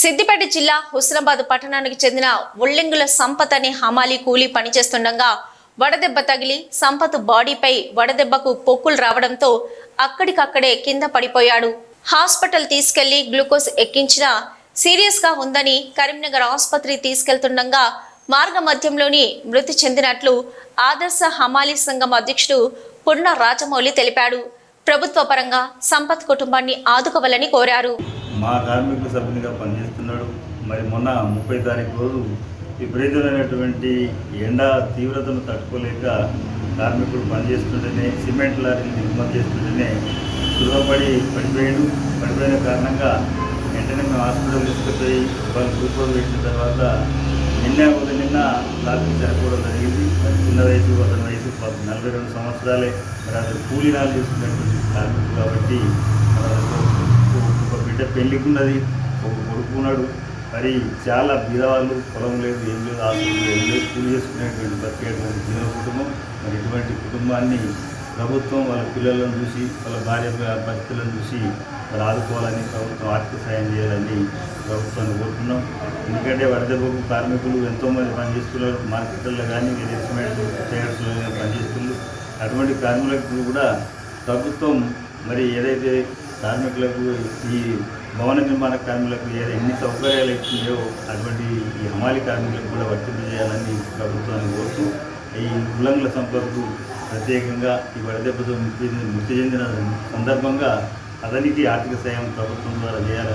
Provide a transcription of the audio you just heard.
సిద్దిపేట జిల్లా హుస్నాబాద్ పట్టణానికి చెందిన ఉల్లెంగుల సంపత్ అనే హమాలి కూలీ పనిచేస్తుండగా వడదెబ్బ తగిలి సంపత్ బాడీపై వడదెబ్బకు పొక్కులు రావడంతో అక్కడికక్కడే కింద పడిపోయాడు. హాస్పిటల్ తీసుకెళ్ళి గ్లూకోజ్ ఎక్కించినా సీరియస్గా ఉందని కరీంనగర్ ఆసుపత్రి తీసుకెళ్తుండగా మార్గ మధ్యంలోని మృతి చెందినట్లు ఆదర్శ హమాలి సంఘం అధ్యక్షుడు పున్న రాజమౌళి తెలిపాడు. ప్రభుత్వ పరంగా సంపత్ కుటుంబాన్ని ఆదుకోవాలని కోరారు. మా కార్మికుల సభ్యునిగా పనిచేస్తున్నాడు. మరి మొన్న ముప్పై తారీఖు రోజు విపరీతమైనటువంటి ఎండ తీవ్రతను తట్టుకోలేక కార్మికుడు పనిచేస్తుంటేనే సిమెంట్ లారీని దిగుమతి చేస్తుంటేనే సులభపడి పడిపోయాడు. పడిపోయిన కారణంగా వెంటనే మేము హాస్పిటల్ తీసుకుపోయి వాళ్ళు గ్లూకోజ్ పెట్టిన తర్వాత నిన్న ఉదయం నిన్న రాత్రి చనిపోవడం జరిగింది. చిన్న వయసు అతని వయసు నలభై రెండు సంవత్సరాలే. మరి అతను కూలీనాలు చేసుకున్నటువంటి కార్మికుడు కాబట్టి బిడ్డ పెళ్ళికి ఉన్నది ఒక కొడుకు ఉన్నాడు. మరి చాలా బీదవాళ్ళు పొలం లేదు ఏం లేదు ఆస్తులు ఏం లేదు కూలి చేసుకునేటువంటి బతికేటువంటి జీవన కుటుంబం. మరి ఇటువంటి కుటుంబాన్ని ప్రభుత్వం వాళ్ళ పిల్లలను చూసి వాళ్ళ భార్య భర్తలను చూసి మరి ఆదుకోవాలని ప్రభుత్వం ఆర్థిక సాయం చేయాలని ప్రభుత్వాన్ని కోరుతున్నాం. ఎందుకంటే వడదెబ్బకు కార్మికులు ఎంతోమంది పనిచేస్తున్నారు. మార్కెట్లలో కానీ వేరే చేయర్స్లో కానీ పనిచేస్తున్నారు. అటువంటి కార్మికులకు కూడా ప్రభుత్వం మరి ఏదైతే కార్మికులకు ఈ భవన నిర్మాణ కార్మికులకు ఏ ఎన్ని సౌకర్యాలు ఇచ్చిందో అటువంటి ఈ హమాలి కార్మికులకు కూడా వర్తింపజేయాలని ప్రభుత్వాన్ని కోరుతూ ఈ ఉల్లంఘన సంపదకు ప్రత్యేకంగా ఈ వడదెబ్బతో మృతి మృతి చెందిన సందర్భంగా అతనికి ఆర్థిక సాయం ప్రభుత్వం ద్వారా చేయాలని